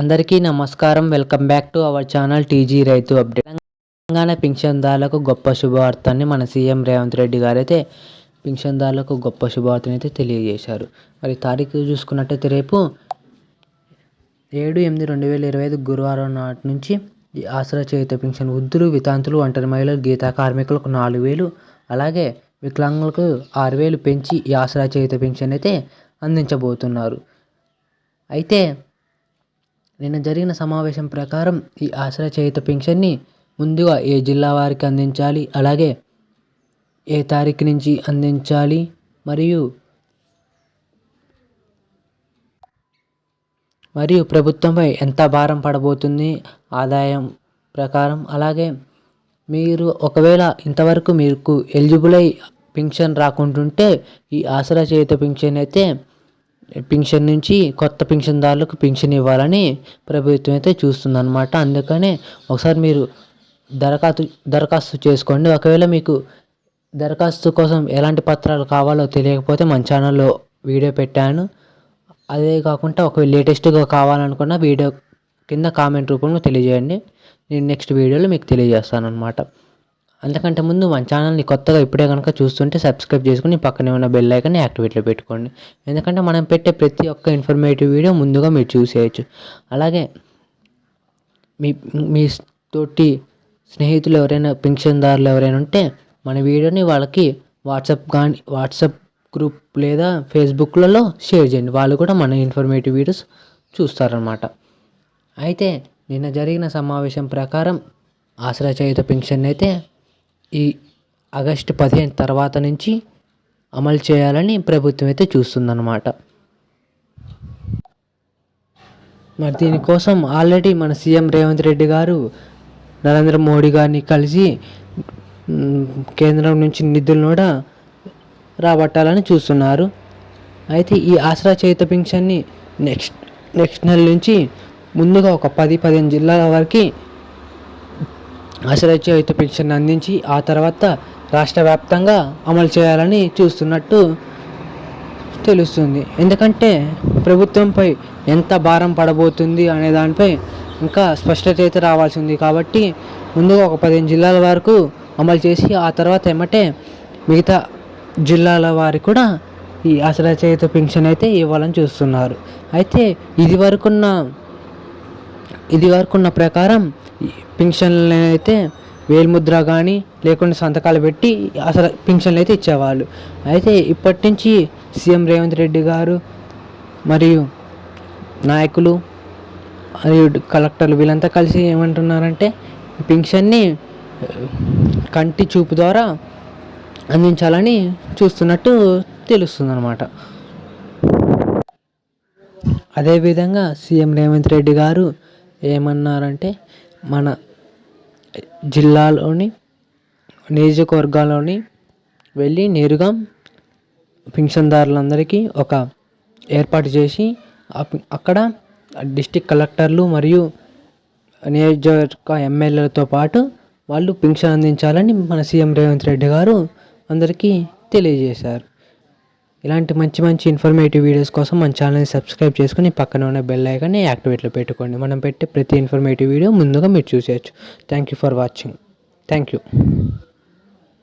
అందరికీ నమస్కారం. Welcome back to our channel TG రైతు అప్డేట్. తెలంగాణ పింఛన్దారులకు గొప్ప శుభవార్తని మన సీఎం రేవంత్ రెడ్డి గారైతే పింఛన్దారులకు గొప్ప శుభవార్తని అయితే తెలియజేశారు. మరి తారీఖు చూసుకున్నట్టయితే రేపు ఏడు ఎనిమిది రెండు వేల ఇరవై ఐదు గురువారం నాటి నుంచి ఈ ఆసరా చేయుత పింఛన్ వృద్ధులు వితాంతులు ఒంటరి మహిళలు గీతా కార్మికులకు నాలుగు వేలు అలాగే వికలాంగులకు ఆరు వేలు పెంచి ఈ ఆసరా చేయుత పింఛన్ అయితే అందించబోతున్నారు. అయితే నిన్న జరిగిన సమావేశం ప్రకారం ఈ ఆశ్రయ చేయుత పింఛన్ని ముందుగా ఏ జిల్లా వారికి అందించాలి? అలాగే ఏ తారీఖు నుంచి అందించాలి? మరియు మరియు ప్రభుత్వంపై ఎంత భారం పడబోతుంది ఆదాయం ప్రకారం? అలాగే మీరు ఒకవేళ ఇంతవరకు మీకు ఎలిజిబుల్ అయి పింఛన్ రాకుంటుంటే ఈ ఆసరా చేయుత పింఛన్ అయితే పింఛన్ నుంచి కొత్త పింఛన్దారులకు పింఛన్ ఇవ్వాలని ప్రభుత్వం అయితే చూస్తుందన్నమాట. అందుకనే ఒకసారి మీరు దరఖాస్తు దరఖాస్తు చేసుకోండి. ఒకవేళ మీకు దరఖాస్తు కోసం ఎలాంటి పత్రాలు కావాలో తెలియకపోతే మన ఛానల్లో వీడియో పెట్టాను. అదే కాకుండా ఒక లేటెస్ట్గా కావాలనుకున్న వీడియో కింద కామెంట్ రూపంలో తెలియజేయండి. నేను నెక్స్ట్ వీడియోలో మీకు తెలియజేస్తాను అనమాట అంతకంటే ముందు మన ఛానల్ని కొత్తగా ఇప్పుడే కనుక చూస్తుంటే సబ్స్క్రైబ్ చేసుకుని పక్కనే ఉన్న బెల్ ఐకన్ యాక్టివేట్లో పెట్టుకోండి. ఎందుకంటే మనం పెట్టే ప్రతి ఒక్క ఇన్ఫర్మేటివ్ వీడియో ముందుగా మీరు చూసేయచ్చు. అలాగే మీ మీ తోటి స్నేహితులు ఎవరైనా పింఛన్దారులు ఎవరైనా ఉంటే మన వీడియోని వాళ్ళకి వాట్సాప్ కానీ వాట్సాప్ గ్రూప్ లేదా ఫేస్బుక్లలో షేర్ చేయండి. వాళ్ళు కూడా మన ఇన్ఫర్మేటివ్ వీడియోస్ చూస్తారనమాట అయితే నిన్న జరిగిన సమావేశం ప్రకారం ఆసరా చేయుత పెన్షన్ అయితే ఈ ఆగస్టు పదిహేను తర్వాత నుంచి అమలు చేయాలని ప్రభుత్వం అయితే చూస్తుందన్నమాట. మరి దీనికోసం ఆల్రెడీ మన సీఎం రేవంత్ రెడ్డి గారు నరేంద్ర మోడీ గారిని కలిసి కేంద్రం నుంచి నిధులను కూడా రాబట్టాలని చూస్తున్నారు. అయితే ఈ ఆసరా చేత పింఛన్ని నెక్స్ట్ నెక్స్ట్ నెల నుంచి ముందుగా ఒక పది పదిహేను జిల్లాల వరకు ఆసరా చేత అందించి ఆ తర్వాత రాష్ట్ర వ్యాప్తంగా అమలు చేయాలని చూస్తున్నట్టు తెలుస్తుంది. ఎందుకంటే ప్రభుత్వంపై ఎంత భారం పడబోతుంది అనే దానిపై ఇంకా స్పష్టత అయితే రావాల్సి ఉంది. కాబట్టి ముందుగా ఒక పదిహేను జిల్లాల వరకు అమలు చేసి ఆ తర్వాత ఏమంటే మిగతా జిల్లాల వారి కూడా ఈ ఆసరా చేత పెన్షన్ అయితే ఇవ్వాలని చూస్తున్నారు. అయితే ఇది వరకున్న ఇది వరకున్న ప్రకారం పింఛన్లు అయితే వేల్ముద్ర కానీ లేకుండా సంతకాలు పెట్టి అసలు పెన్షన్లు అయితే ఇచ్చేవాళ్ళు. అయితే ఇప్పటి నుంచి సీఎం రేవంత్ రెడ్డి గారు మరియు నాయకులు మరియు కలెక్టర్లు వీళ్ళంతా కలిసి ఏమంటున్నారంటే పెన్షన్ని కంటి చూపు ద్వారా అందించాలని చూస్తున్నట్టు తెలుస్తుంది అనమాట అదేవిధంగా సీఎం రేవంత్ రెడ్డి గారు ఏమన్నారంటే మన జిల్లాలోని నియోజకవర్గాల్లోని వెళ్ళి నేరుగా పింఛన్దారులందరికీ ఒక ఏర్పాటు చేసి అక్కడ డిస్టిక్ కలెక్టర్లు మరియు నియోజకవర్గ ఎమ్మెల్యేలతో పాటు వాళ్ళు పింఛన్ అందించాలని మన సీఎం రేవంత్ రెడ్డి గారు అందరికీ తెలియజేశారు. ఇలాంటి మంచి మంచి ఇన్ఫర్మేటివ్ వీడియోస్ కోసం మన ఛానల్ని సబ్స్క్రైబ్ చేసుకుని పక్కన ఉన్న బెల్ ఐకాన్ని యాక్టివేట్లో పెట్టుకోండి. మనం పెట్టే ప్రతి ఇన్ఫర్మేటివ్ వీడియో ముందుగా మీరు చూసేయచ్చు. Thank you for watching thank you